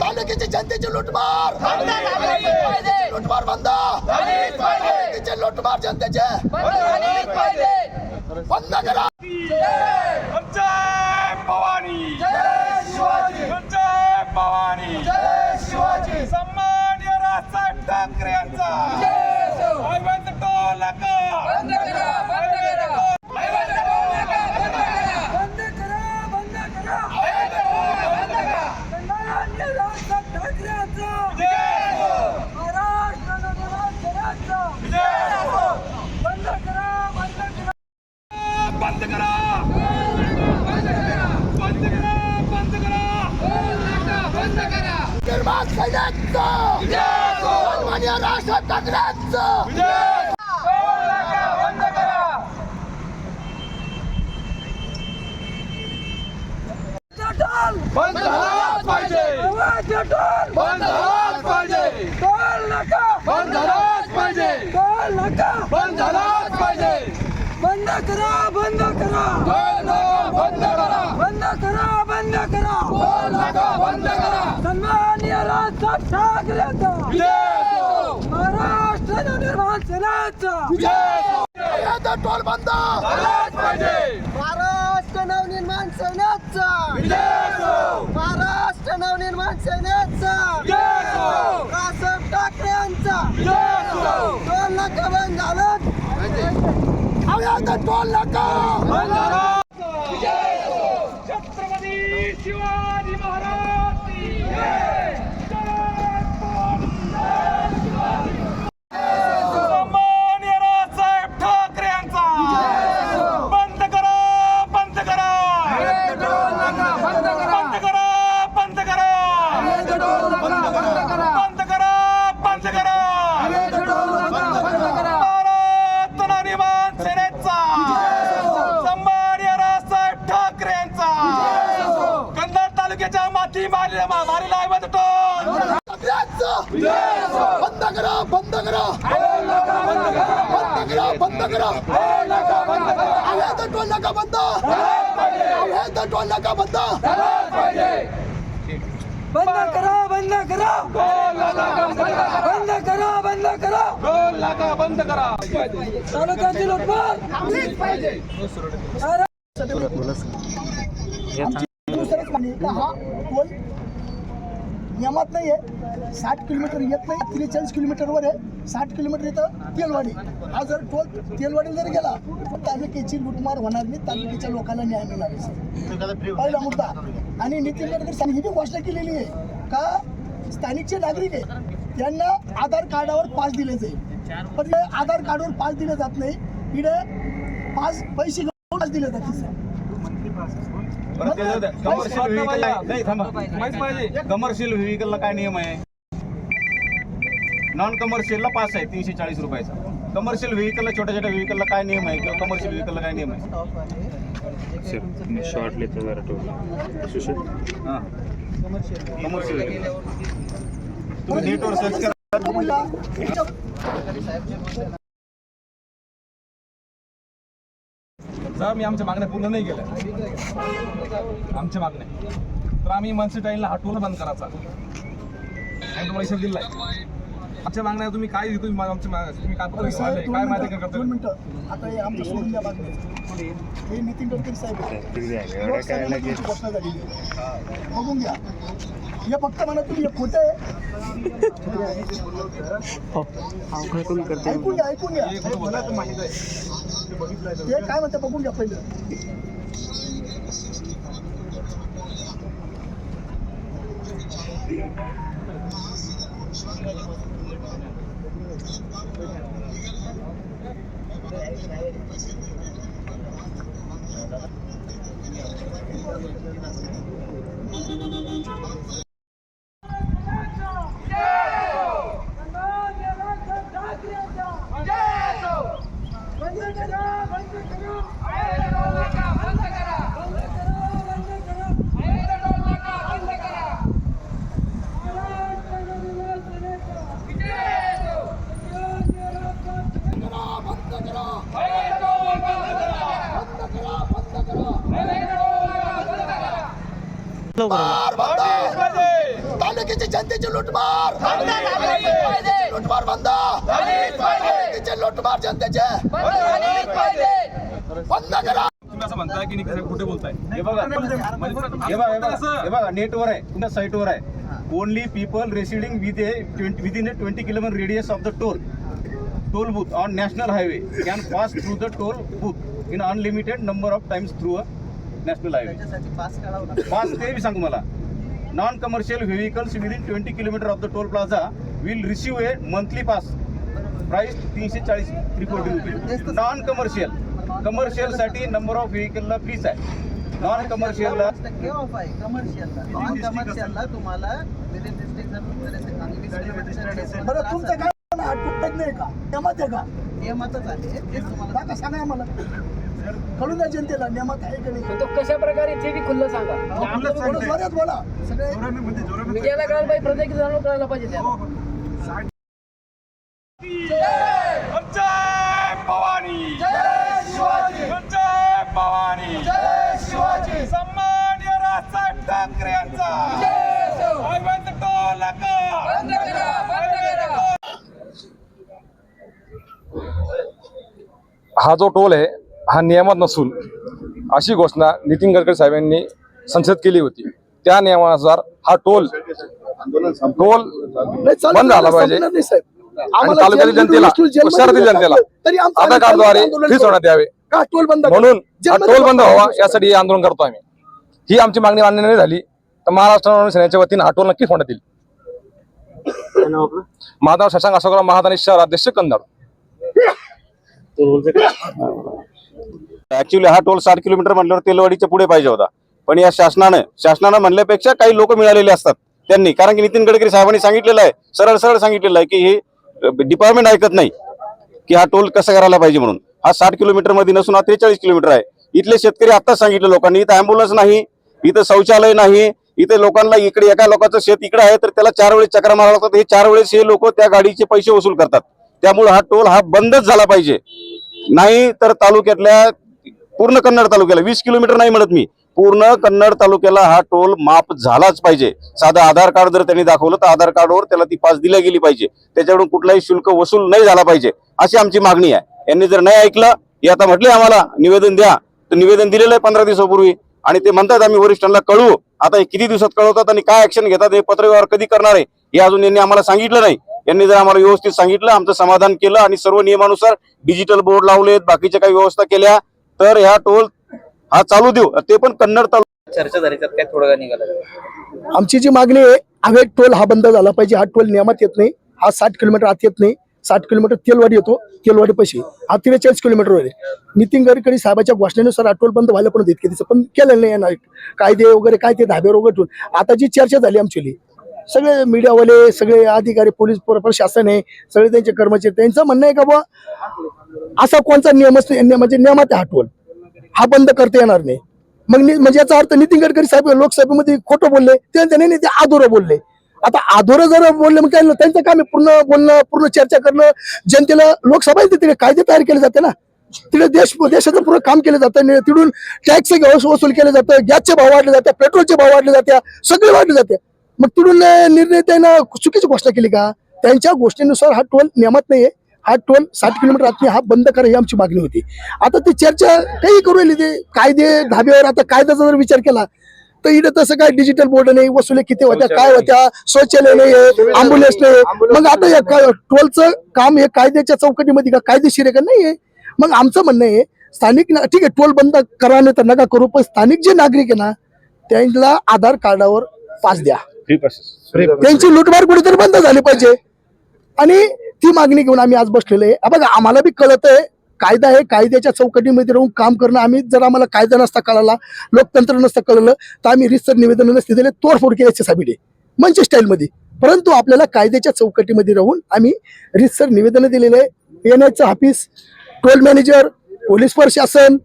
तालुक्याची जनतेची लुटमार! लुटमार बंद! लुटमार जनतेचे! बंद करा जय भवानी जय भवानी सन्मान्य राजसाहेब ठाकरे यांचा अरविंद टोलका बंद करा बंद करा सन्माननीय राजसाहेब ठाकरेंचा महाराष्ट्र नगराध्यक्षांचा बंद करा बंद करा बंद करा बंद करा बंद करा निर्माण सैन्याचं सन्मान्य टोल बंद झालाच पाहिजे! बंद झालाच पाहिजे टोल नका बंद झालाच पाहिजे टोल नका बंद झालाच पाहिजे बंद करा बंद करा बंद बंद करा बंद करा बंद करा टोल नाका बंद करा सन्माननीय राजसाहेब ठाकरेंचा विजय असो. महाराष्ट्र नवनिर्माण सेनेचा विजय असो. टोल बंद! महाराष्ट्र नवनिर्माण सेनेचा. महाराष्ट्र नवनिर्माण सेनेचा. राजसाहेब ठाकरे यांचा! बंद झालं! टोल नका बंद झाला. छत्रपती शिवाजी महाराज की जय. जय भवानी. सन्मान्य राजसाहेब ठाकरे यांचा बंद करा बंद करा बंद करा बंद करा बंद करा बंद करा भारत नवनिर्माण सेनेचा सन्मान्य राजसाहेब ठाकरे यांचा कंधार तालुक्याच्या माती मारी मारीला आहे ठाकरेंचं बंद करा बंद करा. बंद करा बंद करा. अवैध टोल नका बंद. अवैध टोल नका बंद. बंद करा बंद करा. बंद करा बंद करा. बंद करा दुसरंच म्हणे का हा पोल नियमात नाही आहे साठ किलोमीटर येत नाही त्रेचाळीस किलोमीटरवर आहे. साठ किलोमीटर येतं तेलवाडी. हा जर टोल तेलवाडी जर गेला तर तालुक्याची लुटमार होणार नाही तालुक्याच्या लोकांना न्याय मिळणार सर. पहिला मुद्दा. आणि नितीन गडकरी ही बी घोषणा केलेली आहे का स्थानिकचे नागरिक आहे त्यांना आधार कार्डावर पास दिले जाईल. पण आधार कार्डवर पास दिले जात नाही. इकडे पास पैसे पास दिले जाते सर कमर्शियल व्हेकल नाही थांबा. कमर्शियल व्हेकलला काय नियम आहे? नॉन कमर्शियलला पास आहे तीनशे चाळीस रुपयाचा. कमर्शियल व्हेकलला छोट्या छोट्या व्हेकलला काय नियम आहे? किंवा कमर्शियल व्हेकलला काय नियम आहे? शॉर्ट लेते जरा हां. कमर्शियल व्हेकल तुम्ही नेटवर सर्च करा. जर मी आमच्या मागण्या पूर्ण नाही केल्या. आमच्या मागण्या. तर आम्ही मनसे टाईनला हा टोल बंद करायचा. आणि तुम्हाला इशारा दिलाय. आमच्या मागण्या तुम्ही काय मा- आमच्या तुम्ही काय काय माहिती करतो मिनिटं. आता हे आमचं सोडून द्या मागणी हे नितीन गडकरी साहेब बघून घ्या. हे फक्त म्हणा तुम्ही हे खोटं आहे. ऐकून घ्या ऐकून घ्या. ते काय म्हणते बघून घ्या पहिलं सन्माननीय राजसाहेब ठाकरेंचा बंद करा बंद करा बंद करा बंद करा बंद करा महाराष्ट्र नवनिर्माण सेनेचा सन्माननीय राजसाहेब बंद करा बंद करा बंद करा लुटमार बंद तालुक्याची जनतेची लुटमार! जनतेची लुटमार बंद! तालुक्याची लुटमार जनतेचे! बंद करा! तुम्ही असं म्हणताय की निखिल साहेब खोटे बोलताय. हे बघा हे बघा हे बघा हे बघा नेटवर आहे तुमच्या साईटवर आहे. Only people residing with a within a twenty kilometre radius of the toll toll booth on national highway can pass through the toll booth in unlimited number of times through a national highway pass ते बी सांगू मला. Non commercial vehicles within twenty kilometre of the toll plaza will receive a monthly pass price तीनशे चाळीस three forty rupees non commercial कमर्शियलसाठी number of व्हेकलला fees आहे. Non कमर्शियलला off आहे कमर्शियलला नॉन कमर्शियलला तुम्हाला बरं तुमचं काय नाही का? नियमात आहे का? नियमातच आहे तुम्हाला सांगा आम्हाला. कळून द्या जनतेला नियमात आहे का नाही? तो कशा प्रकारे ते बी खुल्लं सांगा. थोडं जोरात बोला. सगळे मीडियाला कळायला पाहिजे प्रत्येक जण कळायला पाहिजे त्याला. जय भवानी जय शिवाजी जय भवानी जय शिवाजी सन्मान्य राजसाहेब ठाकरे यांचा अरविंद टोलका हा जो टोल आहे हा नियमात नसून अशी घोषणा नितीन गडकरी साहेबांनी संसद केली होती. त्या नियमानुसार हा टोल टोल बंद झाला पाहिजे. तालुक्यातील जनतेला शहरातील जनतेला आधार कार्डद्वारे आंदोलन फीस करू. होण्यात यावे. का टोल बंद? म्हणून हा टोल बंद व्हावा. यासाठी हे आंदोलन करतो आम्ही. ही आमची मागणी मान्य नाही झाली तर महाराष्ट्र नवनिर्माण सेनेच्या वतीने हा टोल नक्कीच होण्यात येईल. माधव शशांक अशोकराव महादानी शहर अध्यक्ष कंदाड ऍक्च्युली हा टोल साठ किलोमीटर म्हणल्यावर तेलवाडीच्या पुढे पाहिजे होता. पण या शासनानं शासनानं म्हणल्यापेक्षा काही लोक मिळालेले असतात त्यांनी. कारण की नितीन गडकरी साहेबांनी सांगितलेलं आहे सरळ सरळ सांगितलेलं आहे की हे डिपार्टमेंट ऐकत नाही की हा टोल कसा करायला पाहिजे म्हणून. हा साठ किलोमीटरमध्ये नसून हा त्रेचाळीस किलोमीटर आहे. इथले शेतकरी आताच सांगितलं लोकांनी इथं अँब्युलन्स नाही इथं शौचालय नाही इथे लोकांना इकडे एका लोकांचं शेत इकडे आहे तर त्याला चार वेळेस चक्र मारावं लागतात हे चार वेळेस हे लोक त्या गाडीचे पैसे वसूल करतात. त्यामुळे हा टोल हा बंदच झाला पाहिजे. नाही तर तालुक्यातल्या पूर्ण कन्नड तालुक्याला वीस किलोमीटर नाही म्हणत मी. पूर्ण कन्नड तालुक्याला हा टोल माफ झालाच पाहिजे. साधं आधार कार्ड जर त्यांनी दाखवलं तर आधार कार्डवर त्याला ती पास दिल्या गेली पाहिजे. त्याच्याकडून कुठलाही शुल्क वसूल नाही झाला पाहिजे अशी आमची मागणी आहे. यांनी जर नाही ऐकलं हे आता म्हटले आम्हाला निवेदन द्या. तर निवेदन दिलेलं आहे पंधरा दिवसापूर्वी. आणि ते म्हणतात आम्ही वरिष्ठांना कळवू. आता हे किती दिवसात कळवतात आणि काय ऍक्शन घेतात हे पत्रव्यवहार कधी करणार आहे? हे अजून यांनी आम्हाला सांगितलं नाही. यांनी जर आम्हाला व्यवस्थित सांगितलं आमचं समाधान केलं आणि सर्व नियमानुसार डिजिटल बोर्ड लावलेत बाकीच्या काही व्यवस्था केल्या तर ह्या टोल हा चालू देऊ. ते पण कन्नड तालुक्यात. चर्चा झाली त्यात काय थोडं का निघालं? आमची जी मागणी आहे हवे टोल हा बंद झाला पाहिजे हा टोल नियमात येत नाही हा साठ किलोमीटर आत येत नाही साठ किलोमीटर तेलवाडी येतो तेलवाडी पैसे हा त्रेचाळीस किलोमीटर वर नितीन गडकरी साहेबाच्या घोषणेनुसार हा टोल बंद व्हायला पण इतके दिवस पण केलेलं नाही यांना कायदे वगैरे काय ते धाब्यावर वगैरे ठेवून आता जी चर्चा झाली आमची सगळे मीडियावाले सगळे अधिकारी पोलीस प्रशासन आहे सगळे त्यांचे कर्मचारी त्यांचं म्हणणं आहे का बुवा असा कोणता नियम असतो नियम- म्हणजे नियमात हटवल हा हा बंद करता येणार नाही. मग म्हणजे याचा अर्थ नितीन गडकरी साहेब लोकसभेमध्ये खोटं बोलले ते त्यांनी नाही ते आधोरं बोलले. आता आधोरं जर बोलले मग काय त्यांचं काम आहे पूर्ण बोलणं पूर्ण चर्चा करणं. जनतेला लोकसभा तिकडे तिथे कायदे तयार केले जाते ना. तिथे देश देशाचं पूर्ण काम केलं जातं तिकडून तिथून टॅक्स वसूल केलं जातं गॅसचे भाव वाढले जातात पेट्रोलचे भाव वाढले जाते सगळे वाढले जाते मग तिथून निर्णय त्यांना चुकीची घोषणा केली का? त्यांच्या गोष्टीनुसार हा टोल नियमात नाहीये. हा टोल साठ किलोमीटर आतनी हा बंद करा ही आमची मागणी होती. आता ती चर्चा काही करू राहिली ते. कायदे धाब्यावर आता कायद्याचा जर विचार केला तर इथं तसं काय डिजिटल बोर्ड नाही वसुली किती होत्या काय होत्या शौचालय नाही अँब्युलन्स नाही. मग आता या टोलचं काम हे कायद्याच्या चौकटीमध्ये का कायदेशीर आहे का? नाही आहे मग आमचं म्हणणं आहे स्थानिक ना- ठीक आहे टोल बंद करा नाही तर नका करू पण स्थानिक जे नागरिक आहे ना त्यांना आधार कार्डावर पास द्या. त्यांची लुटमार कुठेतरी बंद झाली पाहिजे. आणि ती मागणी घेऊन आम्ही आज बसलेलो आहे. बघा आम्हाला बी कळत आहे कायदा आहे कायद्याच्या चौकटीमध्ये राहून काम करणं आम्ही जर आम्हाला कायदा नसता कळाला लोकतंत्र नसतं कळलं तर आम्ही रिसर निवेदन नसते दिले तोडफोड केली असते साबिडे म्हणजे स्टाईलमध्ये परंतु आपल्याला कायद्याच्या चौकटीमध्ये राहून आम्ही रिसर निवेदन दिलेलं आहे. एनआयचं ऑफिस टोल मॅनेजर पोलीस प्रशासन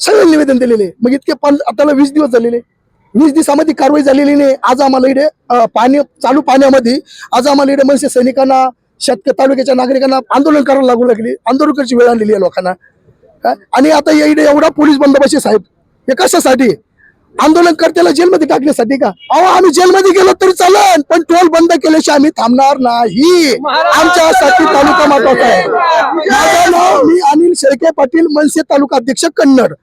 सगळे निवेदन दिलेले आहे. मग इतके पण आता वीस दिवस झालेले वीस दिवसामध्ये कारवाई झालेली नाही. आज आम्हाला इकडे पाणी चालू पाण्यामध्ये आज आम्हाला इकडे मनसे सैनिकांना शेतकरी तालुक्याच्या नागरिकांना आंदोलन करायला लागू लागली. आंदोलन करायची वेळ आलेली आहे लोकांना. काय? आणि आता या इकडे एवढा पोलीस बंदोबस्त साहेब. हे कशासाठी? आंदोलनकर्त्याला जेलमध्ये टाकण्यासाठी का? अहो आम्ही जेलमध्ये गेलो तरी चालेल पण टोल बंद केल्याशिवाय आम्ही थांबणार नाही. आमच्यासाठी तालुका महत्त्वाचा आहे. माझं नाव मी अनिल शेळके पाटील मनसे तालुका अध्यक्ष कन्नड.